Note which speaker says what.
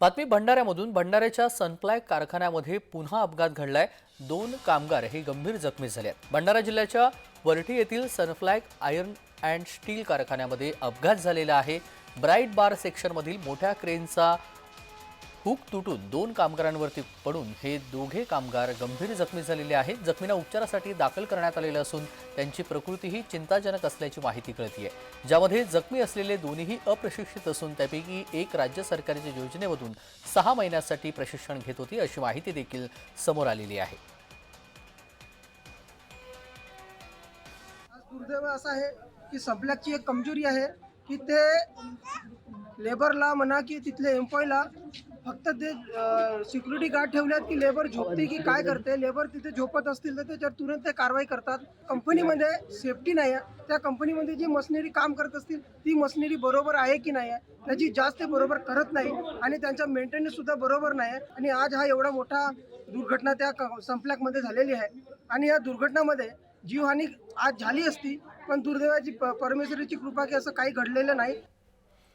Speaker 1: बातमी भंडाऱ्यामधून भंडाऱ्याच्या सनप्लॅक कारखान्यामध्ये पुन्हा अपघात घडलाय. दोन कामगार हे गंभीर जखमी झाले आहेत भंडारा जिल्ह्याच्या वरठी येथील सनफ्लॅक आयर्न अँड स्टील कारखान्यामध्ये अपघात झालेला आहे. ब्राईट बार सेक्शनमधील मोठ्या क्रेनचा हुक तुटून दोन कामगारांवरती पडून हे दोघे कामगार गंभीर जखमी झालेले आहेत. जखमींना उपचारासाठी दाखल करण्यात आलेलं असून त्यांची प्रकृतीही चिंताजनक असल्याची माहिती कळतीये. ज्यामध्ये जखमी असलेले दोन्हीही अप्रशिक्षित असून त्यापैकी एक राज्य सरकारच्या योजनेमधून सहा महिन्यासाठी प्रशिक्षण घेत होती अशी माहिती देखील समोर आलेली आहे.
Speaker 2: दुर्दैव असं आहे की सप्लॅकची एक कमजोरी आहे की ते लेबरला म्हणा की तिथले एम्प्लॉयला फक्त ते सिक्युरिटी गार्ड ठेवल्यात की लेबर झोपते की काय करते? लेबर तिथे झोपत असतील तर त्याच्यावर तुरंत ते कारवाई करतात. कंपनीमध्ये सेफ्टी नाही आहे त्या कंपनीमध्ये जी मशिनरी काम करत असतील ती मशिनरी बरोबर आहे की नाही आहे त्याची जास्त बरोबर करत नाही आणि त्यांचा मेंटेनन्ससुद्धा बरोबर नाही आहे आणि आज हा एवढा मोठा दुर्घटना त्या संपलॅकमध्ये झालेली आहे. आणि या दुर्घटनामध्ये जीवहानी आज झाली असती पण दुर्दैवाची परमेश्वरीची कृपा की असं काही घडलेलं नाही.